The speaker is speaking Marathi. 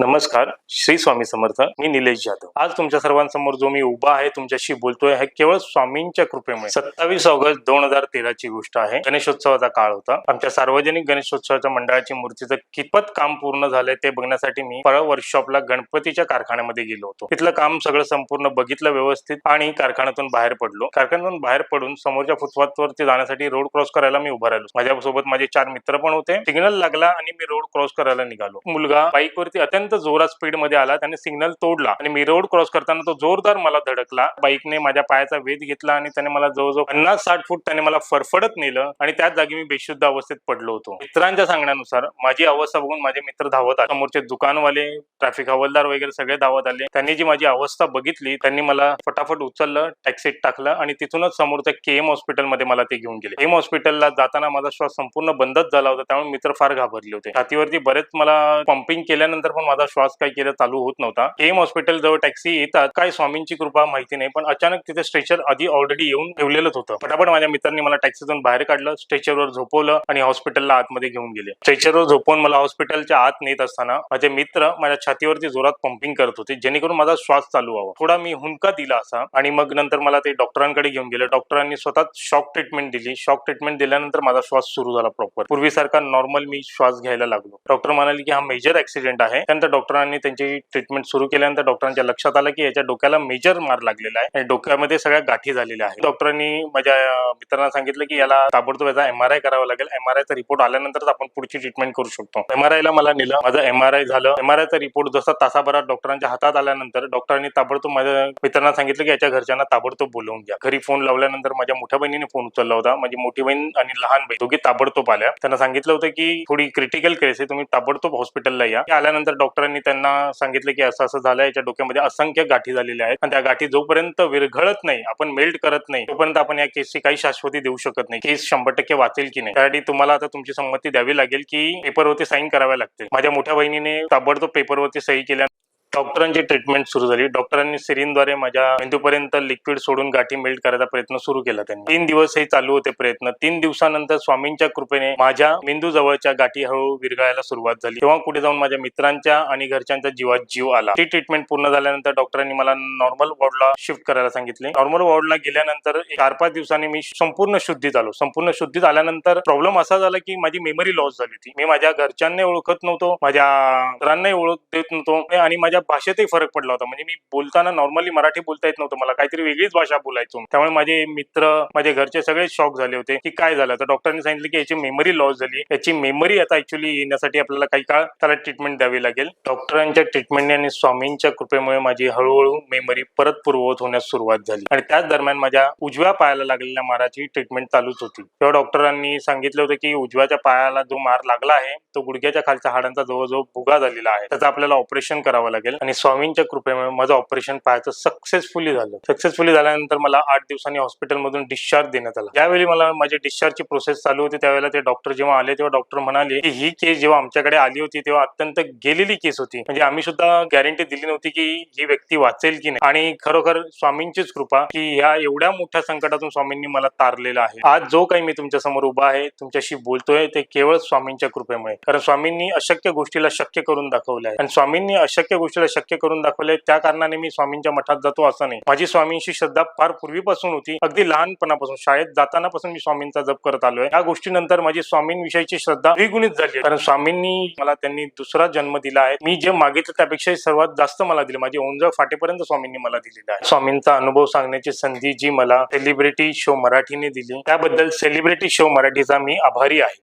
नमस्कार श्री स्वामी समर्थ मी निलेश जाधव. आज तुमच्या सर्वांसमोर जो मी उभा आहे तुमच्याशी बोलतोय हे केवळ स्वामींच्या कृपेमुळे. सत्तावीस ऑगस्ट दोन हजार तेराची गोष्ट आहे. गणेशोत्सवाचा काळ होता. आमच्या सार्वजनिक गणेशोत्सवाच्या मंडळाची मूर्तीचं कितपत काम पूर्ण झालंय ते बघण्यासाठी मी परळ वर्कशॉपला गणपतीच्या कारखान्यामध्ये गेलो होतो. तिथलं काम सगळं संपूर्ण बघितलं व्यवस्थित आणि कारखान्यातून बाहेर पडलो. कारखान्यातून बाहेर पडून समोरच्या फुटपाथवरती जाण्यासाठी रोड क्रॉस करायला मी उभा राहिलो. माझ्यासोबत माझे चार मित्र पण होते. सिग्नल लागला आणि मी रोड क्रॉस करायला निघालो. मुलगा बाईकवरती अत्यंत अत्यंत जोरात स्पीडमध्ये आला. त्याने सिग्नल तोडला. आणि मी रोड क्रॉस करताना तो जोरदार मला धडकला. बाईकने माझ्या पायाचा वेध घेतला आणि त्याने मला जवळजवळ पन्नास साठ फूट त्याने मला फरफडत नेलं आणि त्याच जागी मी बेशुद्ध अवस्थेत पडलो होतो. मित्रांच्या सांगण्यानुसार माझी अवस्था बघून माझे मित्र धावत आले. समोरचे दुकानवाले ट्रॅफिक हवालदार वगैरे सगळे धावत आले. त्यांनी जी माझी अवस्था बघितली त्यांनी मला फटाफट उचललं टॅक्सीत टाकलं आणि तिथूनच समोरच्या के एम हॉस्पिटलमध्ये मला ते घेऊन गेले. एम हॉस्पिटलला जाताना माझा श्वास संपूर्ण बंदच झाला होता. त्यामुळे मित्र फार घाबरले होते. छातीवरती बरेच मला पंपिंग केल्यानंतर पण माझा श्वास काय केलं चालू होत नव्हता. एम हॉस्पिटल जवळ टॅक्सी येतात. काय स्वामींची कृपा माहिती नाही पण अचानक तिथे स्ट्रेचर आधी ऑलरेडी येऊन ठेवलेलंच होतं. पटापट माझ्या मित्रांनी मला टॅक्सीतून बाहेर काढलं स्ट्रेचरवर झोपवलं आणि हॉस्पिटलला आतमध्ये घेऊन गेले. स्ट्रेचरवर झोपवून मला हॉस्पिटलच्या आत नेत असताना माझे मित्र माझ्या छातीवरती जोरात पंपिंग करत होते जेणेकरून माझा श्वास चालू व्हावा. थोडा मी हुंका दिला असा आणि मग नंतर मला ते डॉक्टरांकडे घेऊन गेले. डॉक्टरांनी स्वतः शॉक ट्रीटमेंट दिली. शॉक ट्रीटमेंट दिल्यानंतर माझा श्वास सुरू झाला प्रॉपर पूर्वीसारखा नॉर्मल मी श्वास घ्यायला लागलो. डॉक्टर म्हणाले की हा मेजर ऍक्सिडेंट आहे. केल्यानंतर डॉक्टरांनी त्यांची ट्रीटमेंट सुरू केल्यानंतर डॉक्टरांच्या लक्षात आलं की याच्या डोक्याला मेजर मार लागलेला आहे. आणि डोक्यामध्ये सगळ्या गाठी झालेल्या आहेत. डॉक्टरांनी माझ्या मित्रांना सांगितलं की याला ताबडतोब याचा एमआरआय करावा लागेल. एमआरआयचा रिपोर्ट आल्यानंतरच आपण पुढची ट्रीटमेंट करू शकतो. एमआरआय ला मला नेलं. माझं एमआरआय झालं. एमआरआयचा रिपोर्ट जसा तासाभरात डॉक्टरांच्या हातात आल्यानंतर डॉक्टरांनी ताबडतोब माझ्या मित्रांना सांगितलं की याच्या घरच्यांना ताबडतोब बोलवून घ्या. घरी फोन लावल्यानंतर माझ्या मोठ्या बहिणीने फोन उचलला होता. माझी मोठी बहीण आणि लहान बहीण दोघी ताबडतोब आल्या. त्यांना सांगितलं होतं की थोडी क्रिटिकल केस आहे. तुम्ही ताबडतोब हॉस्पिटलला या. आल्यानंतर डॉक्टर डॉक्टरांनी त्यांना सांगितलं की असं असं झालं याच्या डोक्यामध्ये असंख्य गाठी झालेल्या आहेत. आणि त्या गाठी जोपर्यंत विरघळत नाही आपण मेल्ट करत नाही तोपर्यंत आपण या केसची काही शाश्वती देऊ शकत नाही. केस शंभर टक्के वाचेल की नाही. त्यासाठी तुम्हाला आता तुमची संमती द्यावी लागेल की पेपरवरती साईन कराव्या लागतील. माझ्या मोठ्या बहिणीने ताबडतोब पेपरवरती सही केल्या. डॉक्टरांची ट्रीटमेंट सुरू झाली. डॉक्टरांनी सिरीनद्वारे माझ्या मेंदूपर्यंत लिक्विड सोडून गाठी मेल्ट करायचा प्रयत्न सुरू केला त्यांनी. तीन दिवस हे चालू होते प्रयत्न. तीन दिवसानंतर स्वामींच्या कृपेने माझ्या मेंदू जवळच्या गाठी हळू विरघळायला सुरुवात झाली. तेव्हा कुठे जाऊन माझ्या मित्रांच्या आणि घरच्यांच्या जीवात जीव आला. ती ट्रीटमेंट पूर्ण झाल्यानंतर डॉक्टरांनी मला नॉर्मल वॉर्डला शिफ्ट करायला सांगितले. नॉर्मल वॉर्डला गेल्यानंतर चार पाच दिवसांनी मी संपूर्ण शुद्धीत आलो. संपूर्ण शुद्धीत आल्यानंतर प्रॉब्लेम असा झाला की माझी मेमरी लॉस झाली होती. मी माझ्या घरच्यांना ओळखत नव्हतो माझ्या मित्रांनाही ओळख देत नव्हतो आणि माझ्या भाषेतही फरक पडला होता. म्हणजे मी बोलताना नॉर्मली मराठी बोलता येत नव्हतं. मला काहीतरी वेगळीच भाषा बोलायचो. त्यामुळे माझे मित्र माझे घरचे सगळे शॉक झाले होते की काय झालं. तर डॉक्टरांनी सांगितलं की याची मेमरी लॉस झाली. याची मेमरी आता ऍक्च्युली येण्यासाठी आपल्याला काही काळ त्याला ट्रीटमेंट द्यावी लागेल. डॉक्टरांच्या ट्रीटमेंटने आणि स्वामींच्या कृपेमुळे माझी हळूहळू मेमरी परत पूर्ववत होण्यास सुरुवात झाली. आणि त्याच दरम्यान माझ्या उजव्या पायाला लागलेल्या माराची ट्रीटमेंट चालूच होती. तेव्हा डॉक्टरांनी सांगितलं होतं की उजव्याच्या पायाला जो मार लागला आहे तो गुडघ्याच्या खालच्या हाडांचा जवळजवळ भुगा झालेला आहे. त्याचा आपल्याला ऑपरेशन करावं लागेल. आणि स्वामींच्या कृपेमुळे माझं ऑपरेशन पाहायचं सक्सेसफुली झालं. सक्सेसफुली झाल्यानंतर मला आठ दिवसांनी हॉस्पिटलमधून डिस्चार्ज देण्यात आला. ज्यावेळी मला माझी डिस्चार्जची प्रोसेस चालू होती त्यावेळेला ते डॉक्टर जेव्हा आले तेव्हा डॉक्टर म्हणाले की ही केस जेव्हा आमच्याकडे आली होती तेव्हा अत्यंत गेलेली केस होती. म्हणजे आम्ही सुद्धा गॅरंटी दिली नव्हती की ही व्यक्ती वाचेल की नाही. आणि खरोखर स्वामींचीच कृपा की ह्या एवढ्या मोठ्या संकटातून स्वामींनी मला तारलेलं आहे. आज जो काही मी तुमच्यासमोर उभा आहे तुमच्याशी बोलतोय ते केवळ स्वामींच्या कृपेमुळे. कारण स्वामींनी अशक्य गोष्टीला शक्य करून दाखवलं आहे. आणि स्वामींनी अशक्य गोष्टी गोष्टीला शक्य करून दाखवले त्या कारणाने मी स्वामींच्या मठात जातो असं नाही. माझी स्वामींशी श्रद्धा फार पूर्वीपासून होती. अगदी लहानपणापासून शाळेत जाताना पासून मी स्वामींचा जप करत आलोय. या गोष्टीनंतर माझी स्वामींविषयीची श्रद्धा द्विगुणित झाली कारण स्वामींनी मला त्यांनी दुसरा जन्म दिला आहे. मी जे मागितलं त्यापेक्षा सर्वात जास्त मला दिले. माझी ओंजळ फाटेपर्यंत स्वामींनी मला दिलेला आहे. स्वामींचा अनुभव सांगण्याची संधी जी मला सेलिब्रिटी शो मराठीने दिली त्याबद्दल सेलिब्रिटी शो मराठीचा मी आभारी आहे.